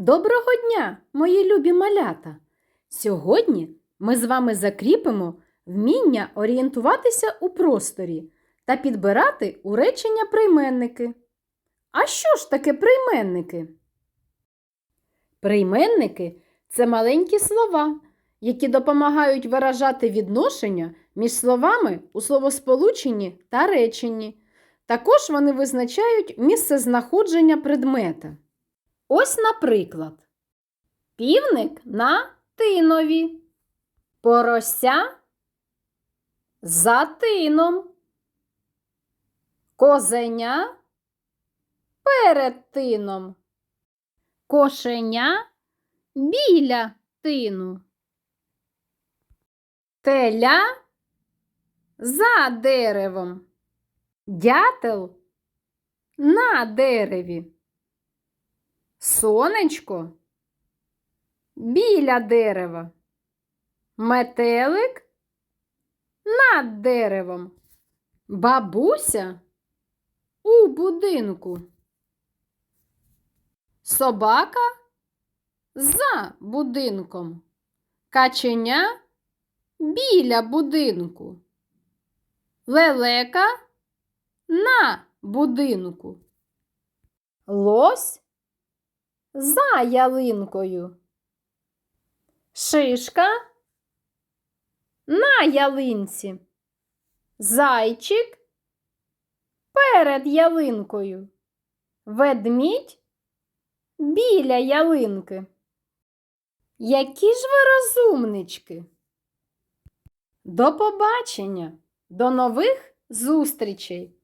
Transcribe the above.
Доброго дня, мої любі малята! Сьогодні ми з вами закріпимо вміння орієнтуватися у просторі та підбирати у речення прийменники. А що ж таке прийменники? Прийменники це маленькі слова, які допомагають виражати відношення між словами у словосполученні та реченні. Також вони визначають місце знаходження предмета. Ось, наприклад, півник на тинові, порося за тином, козеня перед тином, кошеня біля тину, теля за деревом, дятел на дереві. Сонечко біля дерева. Метелик над деревом. Бабуся у будинку. Собака за будинком. Каченя біля будинку. Лелека на будинку. Лось за ялинкою. Шишка на ялинці. Зайчик перед ялинкою. Ведмідь біля ялинки. Які ж ви розумнички? До побачення, до нових зустрічей!